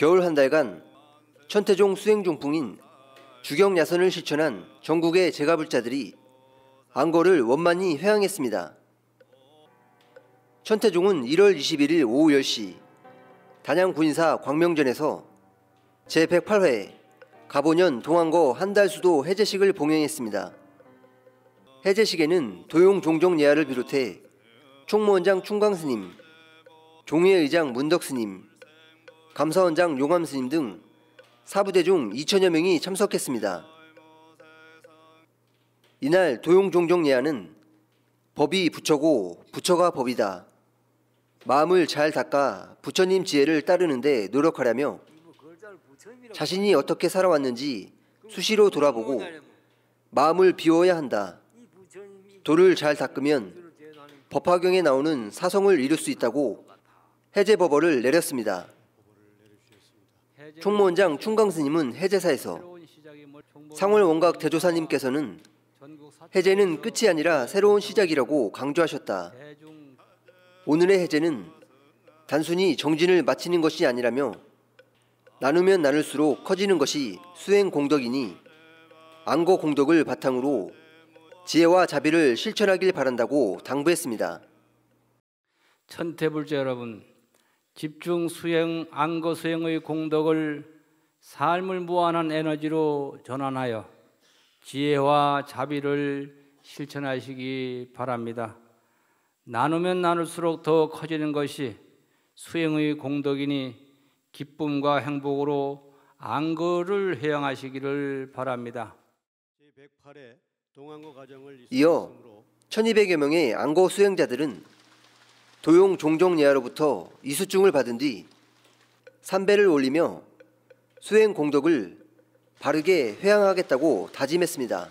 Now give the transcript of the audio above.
겨울 한 달간 천태종 수행 중풍인 주경 야선을 실천한 전국의 제가불자들이 안거를 원만히 회항했습니다. 천태종은 1월 21일 오후 10시 단양 군사 광명전에서 제108회 가보년 동안거 한 달 수도 해제식을 봉행했습니다. 해제식에는 도용 종종 예하를 비롯해 총무원장 충광스님, 종회의장 문덕스님, 감사원장 용암 스님 등 사부대 중 2천여 명이 참석했습니다. 이날 도용 종종 예하는 법이 부처고 부처가 법이다. 마음을 잘 닦아 부처님 지혜를 따르는데 노력하려며 자신이 어떻게 살아왔는지 수시로 돌아보고 마음을 비워야 한다. 도를 잘 닦으면 법화경에 나오는 사성을 이룰 수 있다고 해제법어를 내렸습니다. 총무원장 충강스님은 해제사에서 상월 원각 대조사님께서는 해제는 끝이 아니라 새로운 시작이라고 강조하셨다. 오늘의 해제는 단순히 정진을 마치는 것이 아니라며 나누면 나눌수록 커지는 것이 수행 공덕이니 안거 공덕을 바탕으로 지혜와 자비를 실천하길 바란다고 당부했습니다. 천태불자 여러분, 집중 수행, 안거 수행의 공덕을 삶을 무한한 에너지로 전환하여 지혜와 자비를 실천하시기 바랍니다. 나누면 나눌수록 더 커지는 것이 수행의 공덕이니 기쁨과 행복으로 안거를 회양하시기를 바랍니다. 제108회 동안거 과정을 이어 1200여 명의 안거 수행자들은 도용 종종 예하로부터 이수증을 받은 뒤 삼배를 올리며 수행 공덕을 바르게 회양하겠다고 다짐했습니다.